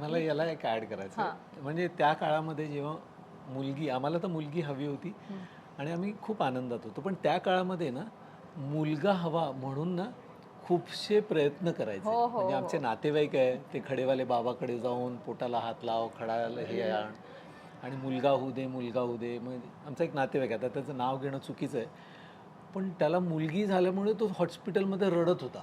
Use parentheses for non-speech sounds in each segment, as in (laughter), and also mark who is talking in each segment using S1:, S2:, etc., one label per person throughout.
S1: मला याला एक ऍड करायचं आहे. म्हणजे त्या काळामध्ये जेव्हा मुलगी आम्हाला तर मुलगी हवी होती आणि आम्ही खूप आनंदात होतो. पण त्या काळामध्ये ना मुलगा हवा म्हणून ना खूपसे प्रयत्न करायचे.
S2: हो,
S1: म्हणजे आमचे नातेवाईक आहे ते खडेवाले बाबाकडे जाऊन पोटाला हात लाव खडाला हे आण. आणि मुलगा होऊ दे मुलगा होऊ दे. मग आमचा एक नातेवाईक आहे आता त्याचं नाव घेणं चुकीचं आहे. पण त्याला मुलगी झाल्यामुळे तो हॉस्पिटलमध्ये रडत होता.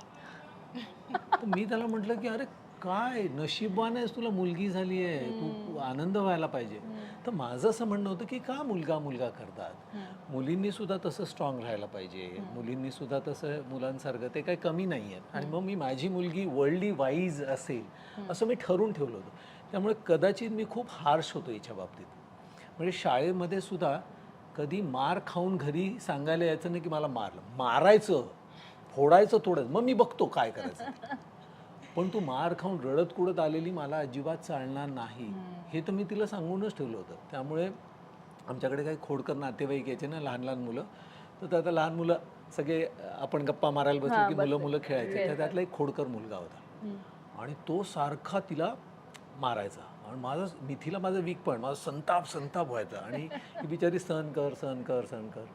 S1: (laughs) तर मी त्याला म्हटलं की अरे काय नशीबवान आहेस तुला मुलगी झाली आहे तू आनंद व्हायला पाहिजे. तर माझं असं म्हणणं होतं की का मुलगा मुलगा करतात? मुलींनी सुद्धा तसं स्ट्रॉंग राहायला पाहिजे. मुलींनी सुद्धा तसं मुलांसारखं ते काही कमी नाही आहेत. आणि मग मी माझी मुलगी वर्ल्डली वाईज असेल असं मी ठरवून ठेवलं होतं. त्यामुळे कदाचित मी खूप हार्श होतो याच्या बाबतीत. म्हणजे शाळेमध्ये सुद्धा कधी मार खाऊन घरी सांगायला यायचं नाही की मला मारलं. मारायचं फोडायचं थोडं मग मी बघतो काय करायचं. (laughs) पण तू मार खाऊन रडत कुडत आलेली मला अजिबात चालणार नाही. हे तर मी तिला सांगूनच ठेवलं होतं. त्यामुळे आमच्याकडे काही खोडकर नातेवाईक यायचे ना लहान लहान मुलं. तर आता लहान मुलं सगळे आपण गप्पा मारायला बसलो की मुलं मुलं खेळायचे. तर त्यातला एक खोडकर मुलगा होता. आणि तो सारखा तिला मारायचा. आणि माझं मिथीला माझं वीक पण माझा संताप संताप व्हायचा. आणि (laughs) ही बिचारी सहन कर सहन कर सहन कर.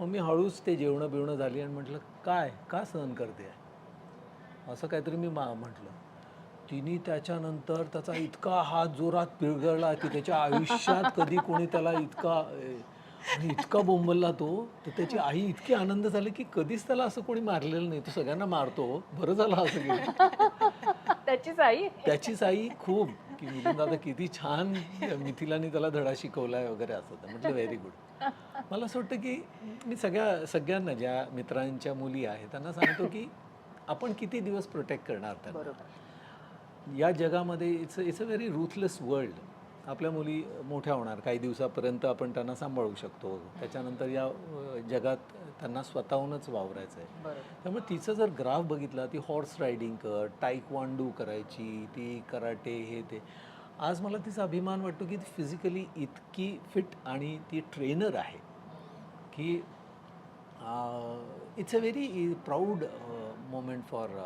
S1: मग मी हळूच ते जेवणं बिवणं झाली आणि म्हटलं काय? का सहन करते असं काहीतरी मी मा म्हटलं. तिने त्याच्यानंतर त्याचा इतका हात जोरात पिळगळला की त्याच्या आयुष्यात कधी कोणी त्याला इतका आणि इतका बोंबलला तो तर त्याची आई इतकी आनंद झाली की कधीच त्याला असं कोणी मारलेलं नाही. तो सगळ्यांना मारतो. बरं झालं असं गेलं
S2: त्याचीच आई?
S1: त्याचीच आई खूप की मिलिंद दादा किती छान मिथिलाने त्याला धडा शिकवलाय वगैरे असं. तर म्हटलं व्हेरी गुड मला असं वाटतं की मी सगळ्या सगळ्यांना ज्या मित्रांच्या मुली आहेत त्यांना सांगतो की आपण किती दिवस प्रोटेक्ट करणार त्यांना? या जगामध्ये it's it's a very ruthless world आपल्या मुली मोठ्या होणार. काही दिवसापर्यंत आपण त्यांना सांभाळू शकतो. त्याच्यानंतर या जगात त्यांना स्वतःहूनच वावरायचं आहे त्यामुळे तिचं जर ग्राफ बघितला ती हॉर्स रायडिंग कर टाईकवांडू करायची ती कराटे हे ते. आज मला तिचा अभिमान वाटतो की ती फिजिकली इतकी फिट आणि ती ट्रेनर आहे. की it's a very proud moment for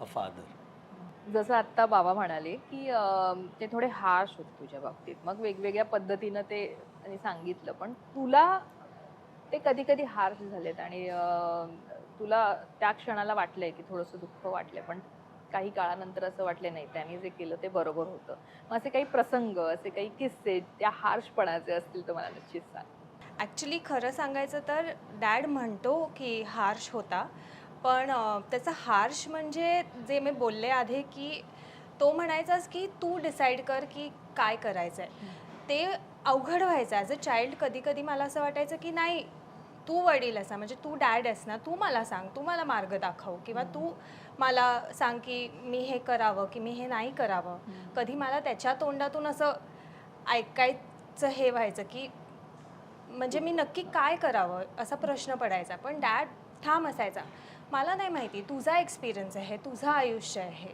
S1: a father
S2: जसं आत्ता बाबा म्हणाले की अं, ते थोडे हार्श होते तुझ्या बाबतीत. मग वेगवेगळ्या पद्धतीनं ते त्यांनी सांगितलं. पण तुला ते कधी कधी हार्श झालेत आणि अं, तुला त्या क्षणाला वाटलंय की थोडंसं दुःख वाटलंय. पण काही काळानंतर असं वाटलं नाही. त्यांनी जे केलं ते बरोबर होतं. मग असे काही प्रसंग असे काही किस्से त्या हार्शपणाचे असतील तर मला निश्चित सांग.
S3: ॲक्च्युली खरं सांगायचं तर डॅड म्हणतो की हार्श होता. पण त्याचा हार्श म्हणजे जे मी बोलले आधी की तो म्हणायचाच की तू डिसाईड कर की काय करायचं आहे ते अवघड व्हायचं. ॲज अ चाइल्ड कधी कधी मला असं वाटायचं की नाही तू वडील असा म्हणजे तू डॅड आहेस ना तू मला सांग तू मला मार्ग दाखव किंवा तू मला सांग की मी हे करावं की मी हे नाही करावं. कधी मला त्याच्या तोंडातून असं ऐकायचं हे व्हायचं की म्हणजे मी नक्की काय करावं असा प्रश्न पडायचा. पण डॅड ठाम असायचा. मला नाही माहिती तुझा एक्सपिरियन्स आहे तुझं आयुष्य आहे.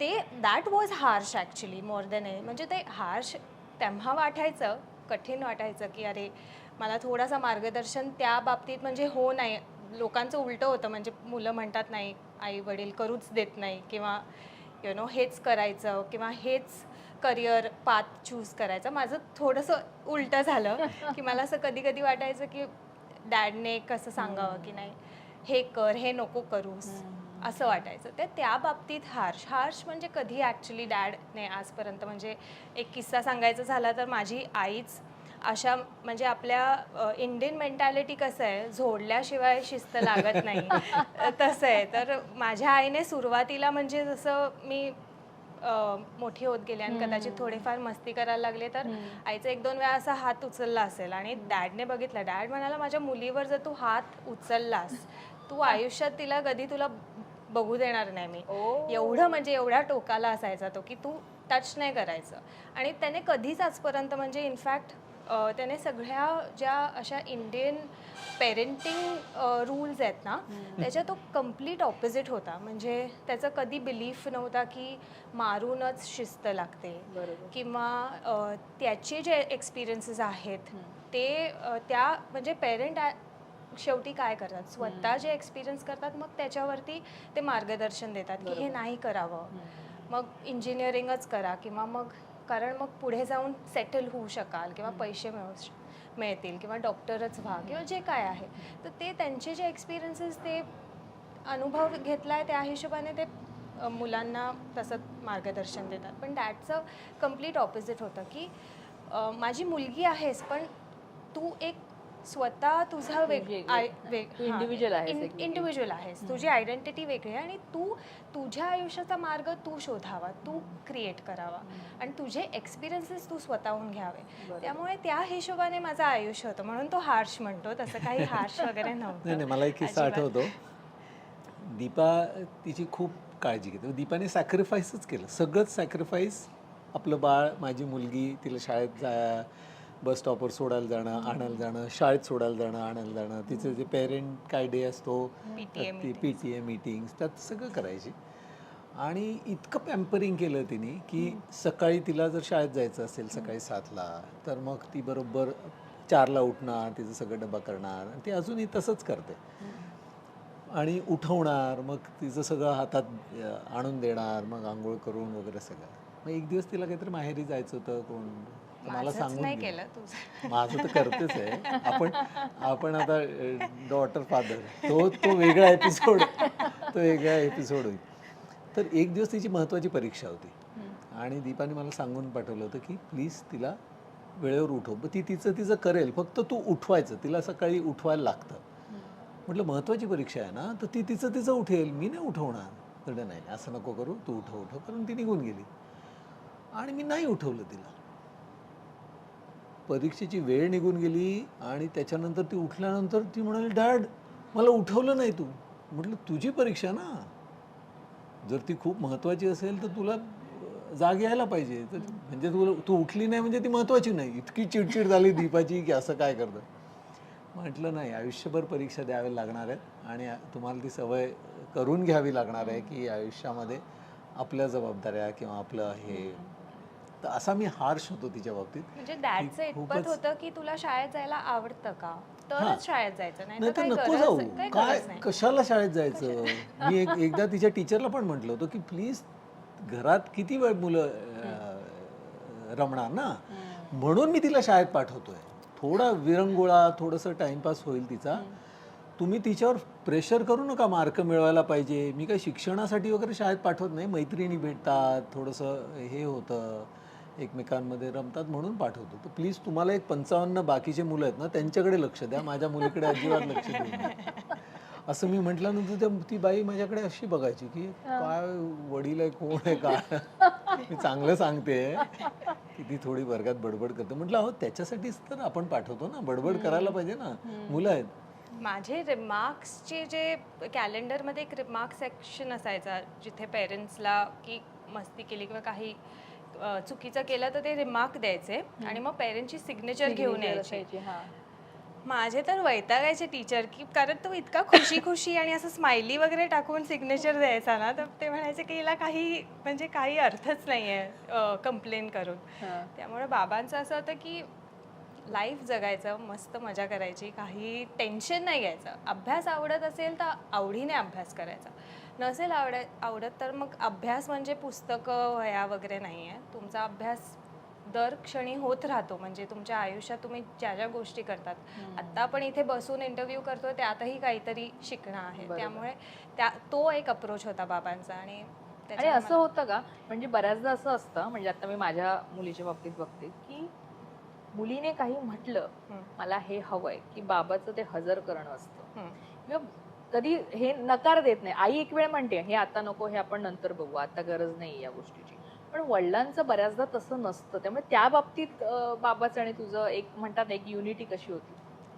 S3: ते that was harsh actually more than a म्हणजे ते हार्श तेव्हा वाटायचं कठीण वाटायचं की अरे मला थोडासा मार्गदर्शन त्या बाबतीत म्हणजे हो नाही. लोकांचं उलटं होतं म्हणजे मुलं म्हणतात नाही आई वडील करूच देत नाही किंवा यु नो हेच करायचं किंवा हेच करिअर पाथ चूज करायचं. माझं थोडंसं उलटं झालं की मला असं कधी कधी वाटायचं की डॅडने कसं सांगावं की नाही? हे कर हे नको करूस असं वाटायचं. ते त्या बाबतीत हार्श हार्श म्हणजे कधी ॲक्च्युली डॅडने आजपर्यंत म्हणजे एक किस्सा सांगायचा झाला तर माझी आईच अशा म्हणजे आपल्या इंडियन मेंटॅलिटी कसं आहे झोडल्याशिवाय शिस्त लागत नाही. (laughs) तसं आहे. तर माझ्या आईने सुरुवातीला म्हणजे जसं मी मोठी होत गेले आणि कदाचित थोडेफार मस्ती करायला लागले तर आईचा एक दोन वेळा असा हात उचलला असेल आणि डॅडने बघितलं. डॅड म्हणाला माझ्या मुलीवर जर तू हात उचललास तू आयुष्यात तिला कधी तुला बघू देणार नाही मी. एवढं म्हणजे एवढ्या टोकाला असायचा तो की तू टच नाही करायचं. आणि त्याने कधीच आजपर्यंत म्हणजे इनफॅक्ट त्याने सगळ्या ज्या अशा इंडियन पेरेंटिंग रूल्स आहेत ना त्याच्या तो कंप्लीट ऑपोजिट होता. म्हणजे त्याचा कधी बिलीफ नव्हता की मारूनच शिस्त लागते. किंवा त्याचे जे एक्सपिरियन्सेस आहेत ते त्या म्हणजे पेरेंट शेवटी काय करतात? स्वतः जे एक्सपिरियन्स करतात मग त्याच्यावरती ते मार्गदर्शन देतात की हे नाही करावं. मग इंजिनिअरिंगच करा किंवा मग कारण मग पुढे जाऊन सेटल होऊ शकाल किंवा पैसे मिळू मिळतील किंवा डॉक्टरच व्हा किंवा जे काय आहे. तर ते त्यांचे जे एक्सपिरियन्सेस ते अनुभव घेतला आहे त्या हिशोबाने ते मुलांना तसं मार्गदर्शन देतात. पण दॅटचं कंप्लीट ऑपोजिट होतं की माझी मुलगी आहेस पण तू एक स्वतः तुझा वेग
S2: वेगळी.
S3: आय- वेग
S2: तू individual आहेस एक वेगळी.
S3: इंडिव्हिज्युअल आहेस तुझी आयडेंटिटी वेगळी आहे आणि तू तुझ्या आयुष्याचा मार्ग तू शोधावा तू क्रिएट करावा. आणि तुझे एक्सपिरियन्सेस तू स्वतःहून घ्यावे.
S2: बरोबर.
S3: त्यामुळे त्या हिशोबाने माझं आयुष्य होतं. म्हणून तो हार्श म्हणतो. तसं काही हार्श वगैरे (laughs)
S1: नाही
S3: नव्हतं.
S1: नाही मला एक किस्सा
S3: अजिबात.
S1: आठवतो. दीपा तिची खूप काळजी घेते. दीपाने सॅक्रिफाईसच केलं. सगळंच सॅक्रिफाईस आपलं बाळ माझी मुलगी तिला शाळेत जा बस स्टॉपवर सोडायला जाणं आणायला जाणं शाळेत सोडायला जाणं आणायला जाणं. तिचं जे पेरेंट काय डे असतो ती पी टी ए मीटिंग्स त्यात सगळं करायची. आणि इतकं पॅम्परिंग केलं तिने की सकाळी तिला जर शाळेत जायचं असेल सकाळी सातला तर मग ती बरोबर चारला उठणार तिचं सगळं डबा करणार. आणि ती अजूनही तसंच करते. आणि उठवणार मग तिचं सगळं हातात आणून देणार मग आंघोळ करून वगैरे सगळं. मग एक दिवस तिला काहीतरी माहेरी जायचं होतं कोण मला सांगून
S3: नाही. केलं तुझं.
S1: माझं तर करतेच आहे. (laughs) आपण आपण आता डॉटर फादर तो तो वेगळा एपिसोड तो वेगळा एपिसोड होईल. तर एक दिवस तिची महत्त्वाची परीक्षा होती. आणि दीपाने मला सांगून पाठवलं होतं की प्लीज तिला वेळेवर उठव. मग ती तिचं तिचं करेल. फक्त तू उठवायचं. तिला सकाळी उठवायला लागतं. म्हटलं महत्त्वाची परीक्षा आहे ना तर ती तिचं तिचं उठेल. मी नाही उठवणार. तर नाही नाही, असं नको करू. तू उठव उठव. कारण ती निघून गेली. आणि मी नाही उठवलं तिला. परीक्षेची वेळ निघून गेली आणि त्याच्यानंतर ती उठल्यानंतर ती म्हणाली डॅड मला उठवलं नाही तू. म्हटलं तुझी परीक्षा ना? जर ती खूप महत्त्वाची असेल तर तुला जाग यायला पाहिजे. तर म्हणजे तुला तू उठली नाही म्हणजे ती महत्त्वाची नाही. इतकी चिडचिड झाली दीपाची की असं काय करतं म्हटलं नाही आयुष्यभर परीक्षा द्याव्या लागणार आहेत आणि तुम्हाला ती सवय करून घ्यावी लागणार आहे की आयुष्यामध्ये आपल्या जबाबदाऱ्या किंवा आपलं हे तर असा मी हार्श होतो तिच्या बाबतीत.
S3: म्हणजे दॅटचं इतपत होतं की तुला शाळेत जायला आवडतं का. तरच शाळेत जायचं नाही तर
S1: नको जाऊ. काय कशाला शाळेत जायचं? मी एक एकदा तिच्या टीचरला पण म्हटलं होतं की प्लीज घरात किती वेळ मुलं रमणार ना? म्हणून मी तिला शाळेत पाठवतोय. थोडा विरंगुळा थोडंसं टाइमपास होईल तिचा. तुम्ही तिच्यावर प्रेशर करू नका मार्क मिळवायला पाहिजे. मी काही शिक्षणासाठी वगैरे शाळेत पाठवत नाही. मैत्रिणी भेटतात थोडंसं हे होतं. एकमेकांमध्ये रमतात म्हणून पाठवतो. तर प्लीज तुम्हाला एक पंचावन्न बाकीचे मुलं आहेत ना त्यांच्याकडे लक्ष द्या. माझ्या मुलीकडे अजिबात लक्ष नका. असं मी म्हटल्यानंतर त्या ती बाई माझ्याकडे अशी बघायची की काय वडील आहे कोण आहे काय? मी चांगलं सांगते. की ती थोडी वर्गात बडबड करते. म्हटलं अहो त्याच्यासाठीच तर आपण पाठवतो ना. बडबड करायला पाहिजे ना. मुलं आहेत.
S3: माझे रिमार्क्सचे जे कॅलेंडरमध्ये एक रिमार्क सेक्शन असायचा जिथे पेरेंट्सला की मस्ती केली किंवा काही चुकीचं केलं तर ते रिमार्क द्यायचे आणि मग पेरेंटची सिग्नेचर घेऊन यायची. माझे तर वैतागायचे टीचर की कारण तो इतका खुशी खुशी आणि असं स्माइली वगैरे टाकून सिग्नेचर द्यायचा ना तर ते म्हणायचे की हिला काही म्हणजे काही अर्थच नाही आहे कंप्लेन करून. त्यामुळे बाबांचं असं होतं की लाईफ जगायचं मस्त मजा करायची काही टेन्शन नाही घ्यायचं. अभ्यास आवडत असेल तर आवडीने अभ्यास करायचा. नसेल आवड आवडत तर मग अभ्यास म्हणजे पुस्तकं वह्या वगैरे नाही आहे तुमचा अभ्यास दर क्षणी होत राहतो म्हणजे तुमच्या आयुष्यात तुम्ही ज्या ज्या गोष्टी करतात आत्ता आपण इथे बसून इंटरव्ह्यू करतो त्यातही काहीतरी शिकणं आहे. त्यामुळे त्या तो एक अप्रोच होता बाबांचा आणि
S2: आणि असं होतं का म्हणजे बऱ्याचदा असं असतं म्हणजे आता मी माझ्या मुलीच्या बाबतीत बघते की मुलीने काही म्हटलं. मला हे हवंय की बाबाचं ते हजर करणं असतं. किंवा कधी हे नकार देत नाही. आई एक वेळ म्हणते हे आता नको हे आपण नंतर बघू आता गरज नाही या गोष्टीची. पण वडिलांचं बऱ्याचदा तसं नसतं. त्यामुळे त्या बाबतीत बाबाचं आणि तुझं एक म्हणतात एक युनिटी कशी होती?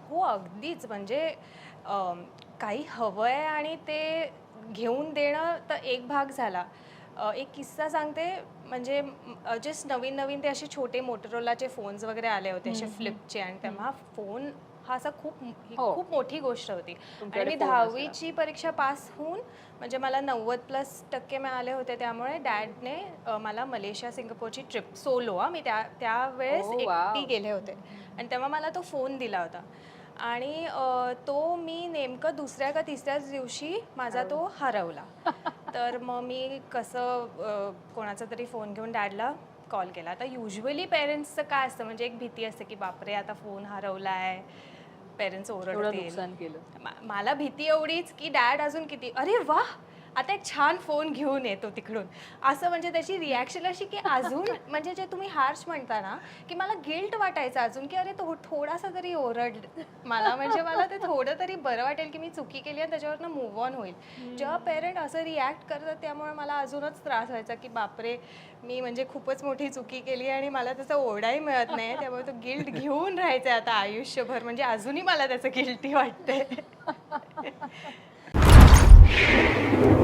S3: हो अगदीच. म्हणजे काही हवंय आणि ते घेऊन देणं तर एक भाग झाला. एक किस्सा सांगते. म्हणजे जस्ट नवीन नवीन ते असे छोटे मोटरोलाचे फोन्स वगैरे आले होते असे. फ्लिपचे आणि तेव्हा फोन हा असा खूप ही
S2: हो.
S3: खूप मोठी गोष्ट होती. आणि
S2: तुमच्याकडे
S3: मी. दहावीची परीक्षा पास होऊन म्हणजे मला नव्वद प्लस टक्के मिळाले होते त्यामुळे डॅडने अ, मला मलेशिया सिंगापूरची ट्रिप सोलो हा मी त्या त्यावेळेस
S2: Oh, wow.
S3: एकटी गेले होते. आणि तेव्हा मला तो फोन दिला होता. आणि अ, तो मी नेमकं दुसऱ्या का तिसऱ्याच दिवशी माझा तो हरवला. (laughs) तर मग मी कसं अ, कोणाचा तरी फोन घेऊन डॅडला कॉल केला. आता युजली पेरेंट्सचं काय असतं? म्हणजे एक भीती असते की बापरे आता फोन हरवला आहे पेरेंट्स
S2: एवढं
S3: ओरडतील
S2: नुकसान केलं.
S3: मा- मला भीती एवढीच की डॅड अजून किती अरे वा आता एक छान फोन घेऊन येतो तिकडून. असं म्हणजे त्याची रिॲक्शन अशी की अजून (laughs) म्हणजे जे तुम्ही हार्श म्हणता ना की मला गिल्ट वाटायचं अजून की अरे तो थोडासा तरी ओरड मला म्हणजे मला ते थोडं तरी बरं वाटेल की मी चुकी केली आणि त्याच्यावरनं मूव्ह ऑन होईल. जेव्हा पेरेंट असं रिॲक्ट करतात त्यामुळे मला अजूनच त्रास व्हायचा की बापरे मी म्हणजे खूपच मोठी चुकी केली आणि मला त्याचा ओढाही मिळत नाही. त्यामुळे तो गिल्ट (laughs) घेऊन राहायचं आता आयुष्यभर. म्हणजे अजूनही मला त्याचं गिल्टी वाटते (laughs)